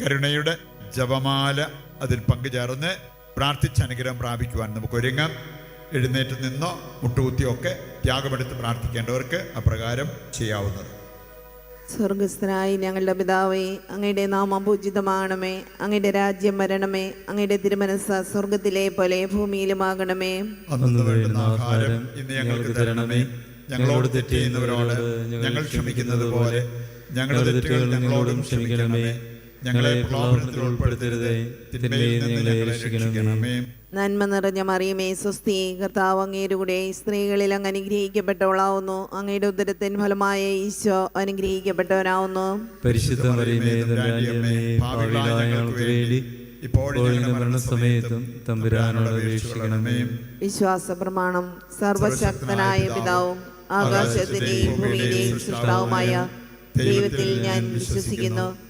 കരുണയുടെ ജപമാല അതിൽ പങ്കുചേർന്ന് പ്രാർത്ഥിച്ച് അനുഗ്രഹം പ്രാപിക്കുവാൻ നമുക്ക് ഒരുങ്ങാം. എഴുന്നേറ്റ് നിന്നോ മുട്ടുകുത്തിയോ ഒക്കെ ത്യാഗമെടുത്ത് പ്രാർത്ഥിക്കേണ്ടവർക്ക് അപ്രകാരം ചെയ്യാവുന്നത് സ്വർഗസ്ഥനായി ഞങ്ങളുടെ പിതാവേ അങ്ങയുടെ നാമം പൂജിതമാകണമേ അങ്ങയുടെ രാജ്യം വരണമേ അങ്ങയുടെ തിരുമനസ് സ്വർഗത്തിലെ പോലെ ഭൂമിയിലുമാകണമേ. ആഹാരം ഇന്ന് ഞങ്ങൾക്ക് തരണമേ. ഞങ്ങളോട് തെറ്റ് ചെയ്യുന്നവരോട് ഞങ്ങൾ ക്ഷമിക്കുന്നത് പോലെ ഞങ്ങളുടെ തെറ്റുകൾ ഞങ്ങളോടും ക്ഷമിക്കണമേ. ഞങ്ങളെ പ്രലോഭനത്തിൽ ഉൾപ്പെടുത്തരുതേ. തിന്മയിൽ ഞങ്ങളെ രക്ഷിക്കണമേ. നന്മ നിറഞ്ഞ മറിയമേ സ്വസ്തി കർത്താവ് അങ്ങയുടെ കൂടെ സ്ത്രീകളിൽ അങ്ങ് അനുഗ്രഹിക്കപ്പെട്ടവളാവുന്നു. അങ്ങയുടെ ഉദരത്തിൻ ഫലമായ ഈശോ അനുഗ്രഹിക്കപ്പെട്ടവനാവുന്നു. പരിശുദ്ധ മറിയമേ ഞങ്ങൾക്ക് വേണ്ടി വിശ്വാസ പ്രമാണം സർവശക്തനായ പിതാവും ആകാശത്തിന്റെയും ഭൂമിയിലെയും സൃഷ്ടാവുമായ ദൈവത്തിൽ ഞാൻ വിശ്വസിക്കുന്നു.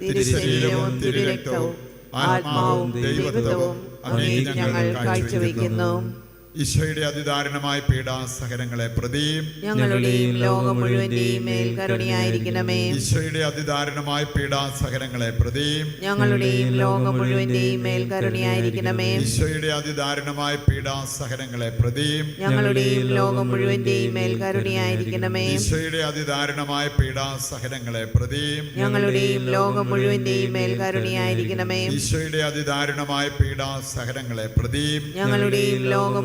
തിരുശരീരവും തിരുരക്തവും ആത്മാവും ദൈവത്വവും അങ്ങേ ഞങ്ങൾ കാഴ്ചവെക്കുന്നു. ഈശോയുടെ അതിദാരുണമായ പീഡാസഹനങ്ങളെ പ്രതിയും ഞങ്ങളുടെയും ലോകം മുഴുവന്റെയും മേൽ കരുണയായിരിക്കണമേ. ഈശോയുടെ അതിദാരുണമായ പീഡാസഹനങ്ങളെ പ്രതിയും ഞങ്ങളുടെയും ലോകം മുഴുവന്റെയും മേൽ കരുണയായിരിക്കണമേ. ഈശോയുടെ അതിദാരുണമായ പീഡാസഹനങ്ങളെ പ്രതിയും ഞങ്ങളുടെയും ലോകം മുഴുവന്റെയും മേൽ കരുണയായിരിക്കണമേ. ഈശോയുടെ അതിദാരുണമായ പീഡാസഹനങ്ങളെ പ്രതിയും ഞങ്ങളുടെയും ലോകം മുഴുവന്റെയും മേൽ കരുണയായിരിക്കണമേ. ഈശോയുടെ അതിദാരുണമായ പീഡാസഹനങ്ങളെ പ്രതിയും ഞങ്ങളുടെയും ലോകം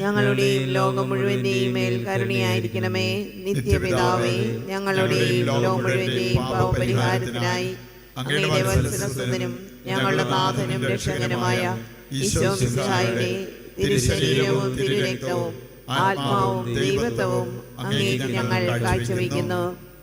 ഞങ്ങളുടെയും ലോകം മുഴുവന്റെയും മേൽ കരുണയായിരിക്കണമേ. നിത്യപിതാവേ ഞങ്ങളുടെയും ലോകം മുഴുവന്റെയും പാവപരിഹാരത്തിനായി അങ്ങയുടെ ഞങ്ങളുടെ നാഥനും രക്ഷകനുമായ ഈശോ തിരുശരീരവും തിരുരക്തവും ആത്മാവും ദൈവത്വവും അങ്ങേക്ക് ഞങ്ങൾ കാഴ്ചവെക്കുന്നു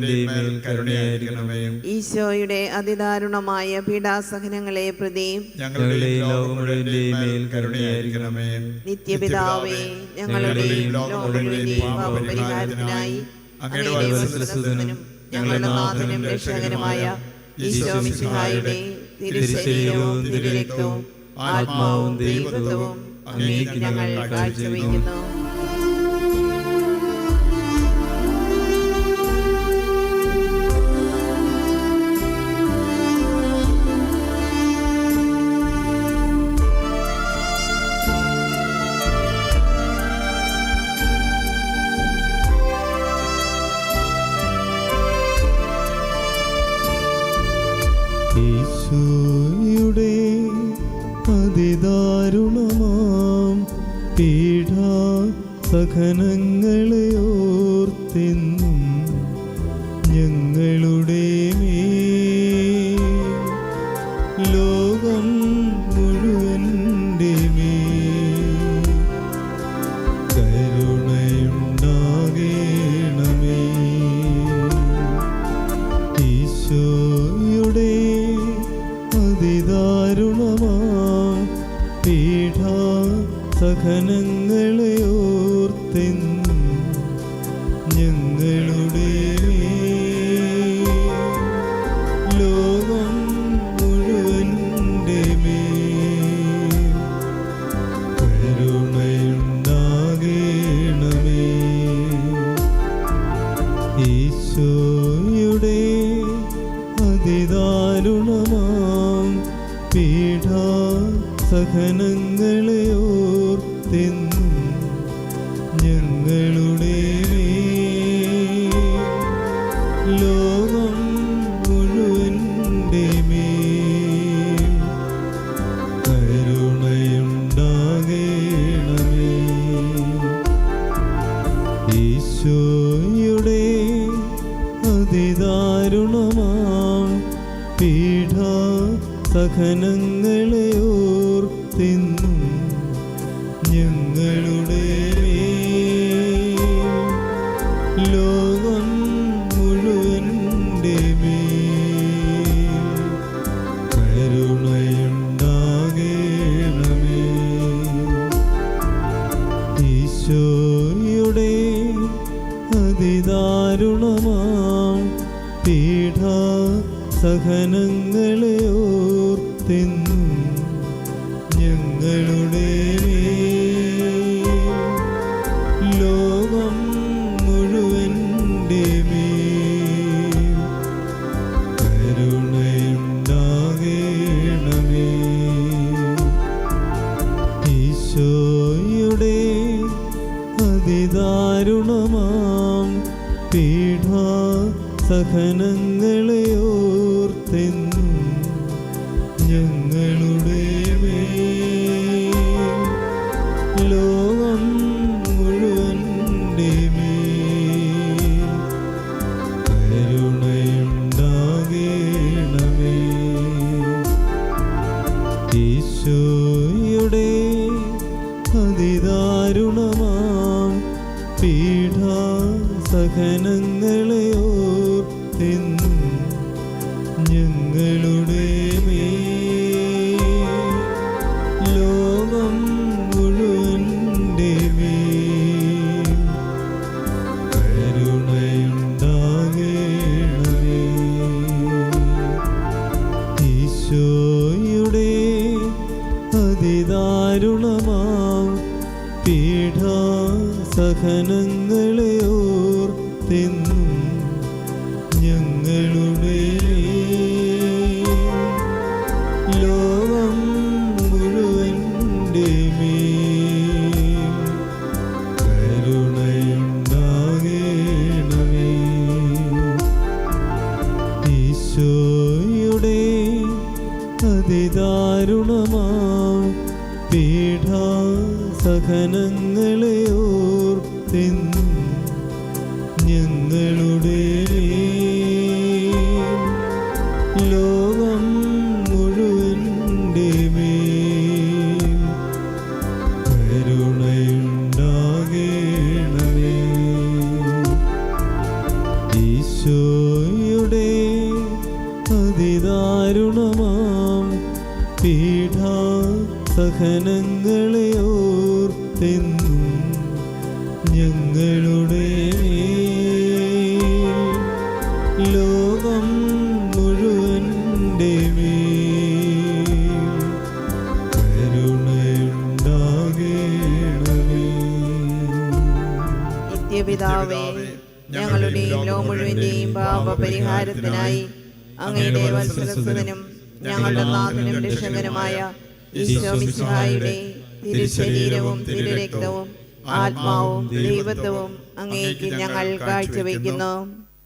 മുഴുവന്റെയും മേൽ കരുണയായിരിക്കണമേ. ഈശോയുടെ അതിദാരുണമായ പീഡാസഹനങ്ങളെ പ്രതി ഞങ്ങളുടെയും ലോകം മുഴുവന്റെയും മേൽ കരുണയായിരിക്കണമേ. നിത്യപിതാവേ ഞങ്ങളുടെ ലോകം മുഴുവന്റെയും പാപപരിഹാരത്തിനായി അങ്ങയുടെ വത്സലസുതനും ഞങ്ങളുടെ നാഥനും രക്ഷകനുമായ ഈശോ മിശിഹായുടെ തിരുശരീരവും തിരുരക്തവും ആത്മാവും ദൈവത്വവും അങ്ങേക്ക് ഞങ്ങൾ കാഴ്ചവെക്കുന്നു. പീഠാ സഹനങ്ങളെ ഓർത്തെന്നും സഹനങ്ങളെ ഞങ്ങളുടെ സഹനങ്ങളെ ഓർത്തെന്നും ഞങ്ങളുടെ ലോകം മുഴുവന്റെ കരുണയുണ്ടാകേണമേ. ഈശോയുടെ അതിദാരുണമാം പീഠാ സഹനങ്ങളെ ഓർത്തെന്നും ഞങ്ങളുടെ ലോകം ഈശോയുടെ സഹനങ്ങളെ ഓർത്തെന്നും നിത്യപിതാവേ ഞങ്ങളുടെയും ലോ മുഴുവന്റെയും പാപപരിഹാരത്തിനായി അങ്ങയുടെ വത്സരസ്വതനും ഞങ്ങളുടെ നാഥനും രക്ഷകനുമായ ഈശോമിശിഹായുടെ തിരുശരീരവും തിരുരക്തവും ആത്മാവും ദൈവത്വവും അങ്ങേക്ക് ഞങ്ങൾ കാഴ്ചവെക്കുന്നു.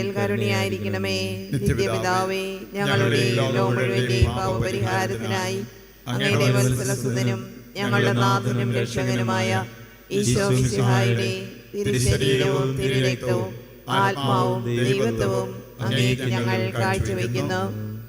മേൽ കരുണയായിരിക്കണമേ നിത്യപിതാവേ ഞങ്ങളുടെ ലോകം മുഴുവന്റെയും പാപപരിഹാരത്തിനായി അങ്ങയുടെ വത്സലസുതനും ഞങ്ങളുടെ നാഥനും രക്ഷകനുമായ ഈശോ മിശിഹായുടെ തിരുശരീരവും തിരുരക്തവും ആത്മാവും ദൈവത്വവും അങ്ങേക്ക് ഞങ്ങൾ കാഴ്ചവെക്കുന്നു.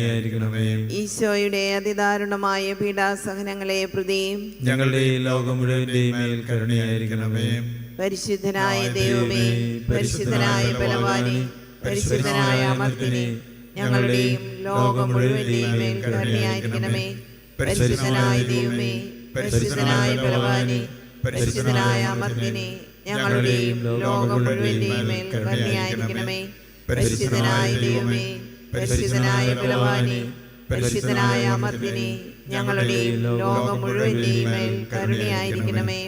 കരുണയായിരിക്കണമേ. ഈശോയുടെ അതിദാരുണമായ പീഡാസഹനങ്ങളെ പ്രതിയും ഞങ്ങളുടെ ലോകം മുഴുവന്റെയും മേൽ കരുണയായിരിക്കണമേ. പരിശുദ്ധനായ ദൈവമേ പരിശുദ്ധനായ ബലവാനെ പരിശുദ്ധനായ അമർത്തിനെ ഞങ്ങളുടെയും ലോകം മുഴുവന്റെയും മേൽ കരുണയായിരിക്കണമേ. പരിശുദ്ധനായ ദൈവമേ പരിശുദ്ധനായ ബലവാനെ പരിശുദ്ധനായ അമർത്തിനെ ഞങ്ങളുടെയും ലോകം മുഴുവന്റെയും മേൽ കരുണയായിരിക്കണമേ. പരിശുദ്ധനായ ദൈവമേ പരിശുദ്ധനായ ബലവാനെ പരിശുദ്ധനായ അമർദിനെ ഞങ്ങളുടെയും ലോകം മുഴുവന്റെയും കരുണയായിരിക്കണമേ.